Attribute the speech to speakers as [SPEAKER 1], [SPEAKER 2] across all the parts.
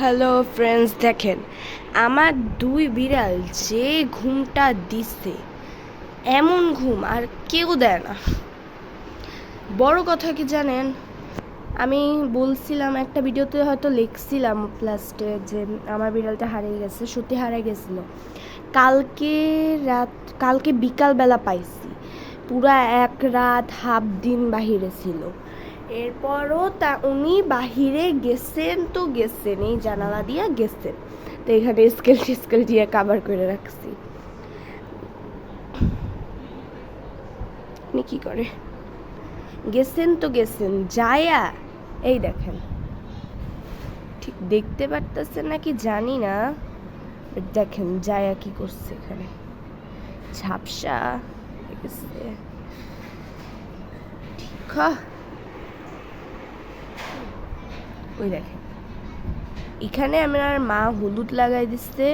[SPEAKER 1] Hello friends দেখেন, আমার দুই বিড়াল যে ঘুমটা দিচ্ছে, এমন ঘুম আর কেউ দেয় না। বড় কথা কি জানেন, আমি বলছিলাম একটা ভিডিওতে হয়তো লিখছিলাম প্লাস্টে যে আমার বিড়ালটা হারিয়ে গেছে, সত্যি হারিয়ে গেছিল। কালকে রাত, কালকে বিকালবেলা পাইছি। পুরা এক রাত, হাফ দিন বাহিরে ছিল। এরপরও তা উনি বাহিরে গেছেন তো গেছেন, এই জানালা দিয়ে গেছেন। তো এখানে স্কেল টিস্কেল দিয়ে কাভার করে রাখছি। কি করে? গেছেন তো গেছেন, যায়া। এই দেখেন। ঠিক দেখতে পারতেছেন নাকি জানি না দেখেন জায়া কি করছে এখানে। ঝাপসা ঠিক ওই দেখেন। এখানে আমার মা হলুদ লাগাই দিচ্ছে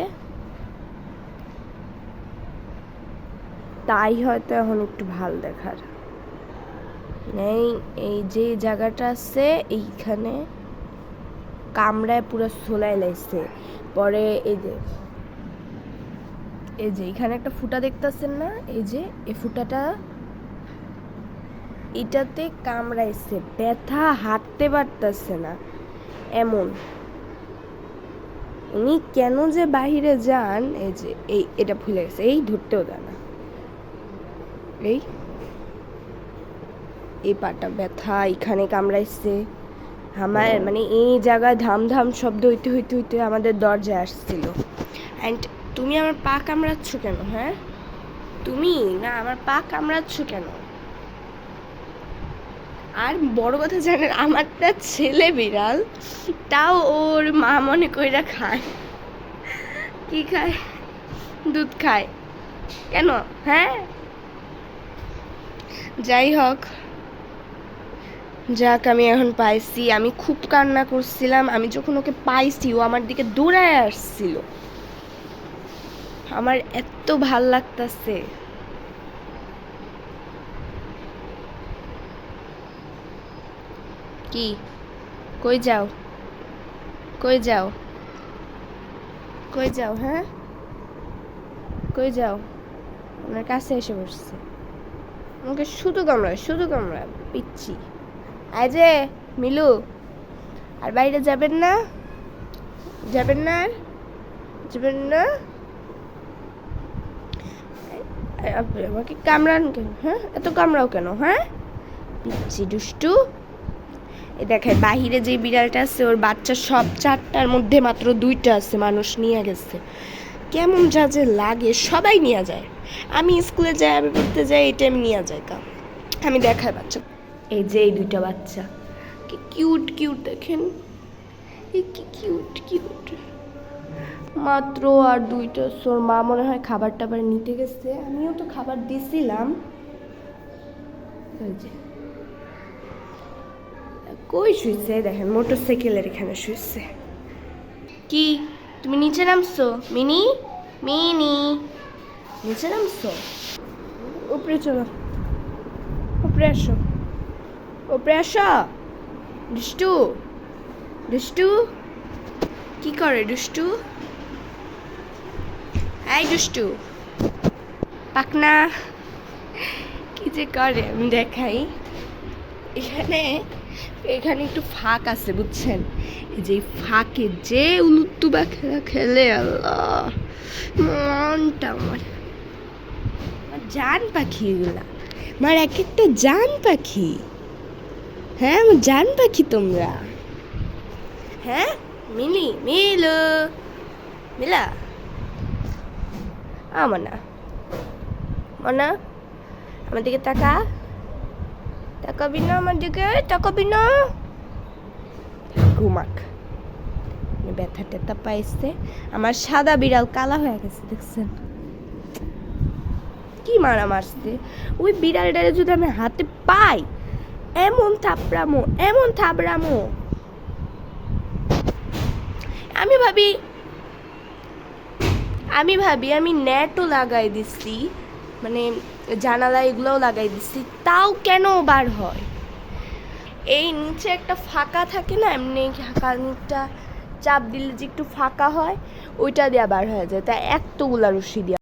[SPEAKER 1] তাই হয়তো এখন একটু ভালো দেখার। এই এই যে জায়গাটা আছে, এইখানে কামড়ায় পুরো সোলাই লাগছে পরে এই যে এই যে এখানে একটা ফুটা দেখতেছেন না? এই যে, এই ফুটাটা এটাতে কামড়াইছে। ব্যথা হাঁটতে পারতেছে না। এমন। উনি কেন যে বাহিরে যান এই যে এই এটা ভুলে গেছে এই ধরতেও দেয় না। এই এই পাটা ব্যথা এখানে কামড়াইছে। আমার মানে এই জায়গায় ধাম ধাম শব্দ হইতে হইতে হইতে আমাদের দরজায় আসছিল। অ্যান্ড তুমি আমার পা কামড়াচ্ছ কেন হ্যাঁ? তুমি না আমার পা কামড়াচ্ছ কেন? আর বড় কথা জানেন, আমারটা ছেলে বিড়াল, তাও ওর মা মনে কইরা খায়। কি খায়? দুধ খায়। কেন? হ্যাঁ? যাই হোক, যাক, আমি এখন পাইছি। আমি খুব কান্না করছিলাম। আমি যখন ওকে পাইছি, ও আমার দিকে দৌড়ায় আসছিল। আমার এত ভালো লাগতাছে। কি? কই যাও? কই যাও? কই যাও হ্যাঁ? কই যাও? আমার কাছে এসে বসছে। আমাকে শুধু কামড়ায় শুধু কামড়ায়, পিচ্ছি। আয় যে, মিলু। আর বাইরে যাবেন না? যাবেন না যাবেন না? আমাকে কামড়ান কেন? হ্যাঁ? এত কামড়াও কেন? হ্যাঁ? পিচ্ছি, দুষ্টু। এই দেখেন, বাহিরে যে বিড়ালটা আছে, ওর বাচ্চা সব চারটার মধ্যে মাত্র দুইটা আছে, মানুষ নিয়ে গেছে। কেমন যা যে লাগে, সবাই নিয়ে যায়। আমি স্কুলে যাই, আমি পড়তে যাই এটা আমি নিয়ে যাই কা আমি দেখাই বাচ্চা। এই যে এই দুইটা বাচ্চা। কি কিউট কিউট দেখেন। এই কি কিউট কিউট মাত্র আর দুইটা সোর মা মনে হয় খাবার টাবার নিতে গেছে। আমিও তো খাবার দিছিলাম। ওই যে। কই শুইছে? দেখেন মোটর সাইকেলের এখানে শুইছে। কি? তুমি নিচে নামছো? মিনি? মিনি? নিচে নামছো? উপরে চলো। উপরে আসো। উপরে আসো। দুষ্টু দুষ্টু। কি করে দুষ্টু? এই দুষ্টু পাকনা। কি যে করে আমি দেখাই। এখানে এখানে একটু ফাঁক আছে, বুঝছেন? যে ফাঁকে যে উলুত্তুবা খেলা খেলে, আল্লাহ, মনটা আমার। জান পাখি এগুলা। আমার এক একটা জান পাখি। হ্যাঁ আমার জান পাখি তোমরা। হ্যাঁ মিলি, মিলো, মিলা। আমার না মনা, আমার দিকে তাকা। তাকাবি না আমার দিকে তাকাবি না ঘুমাক ব্যথা টেথা পাইছে আমার সাদা বিড়াল কালা হয়ে গেছে দেখছেন কি মারা মারছে ওই বিড়ালটারে যদি আমি হাতে পাই এমন থাপড়ামো এমন থাপড়ামো আমি ভাবি আমি ভাবি আমি নেটও লাগাই দিছি মানে জানালা এগুলোও লাগাই দিচ্ছি তাও কেন বার হয়? এই নিচে একটা ফাঁকা থাকে না, এমনি কানিকটা চাপ দিলে যে একটু ফাঁকা হয়, ওইটা দিয়ে বার হয়ে যায়। তা এতগুলা রশি দিয়া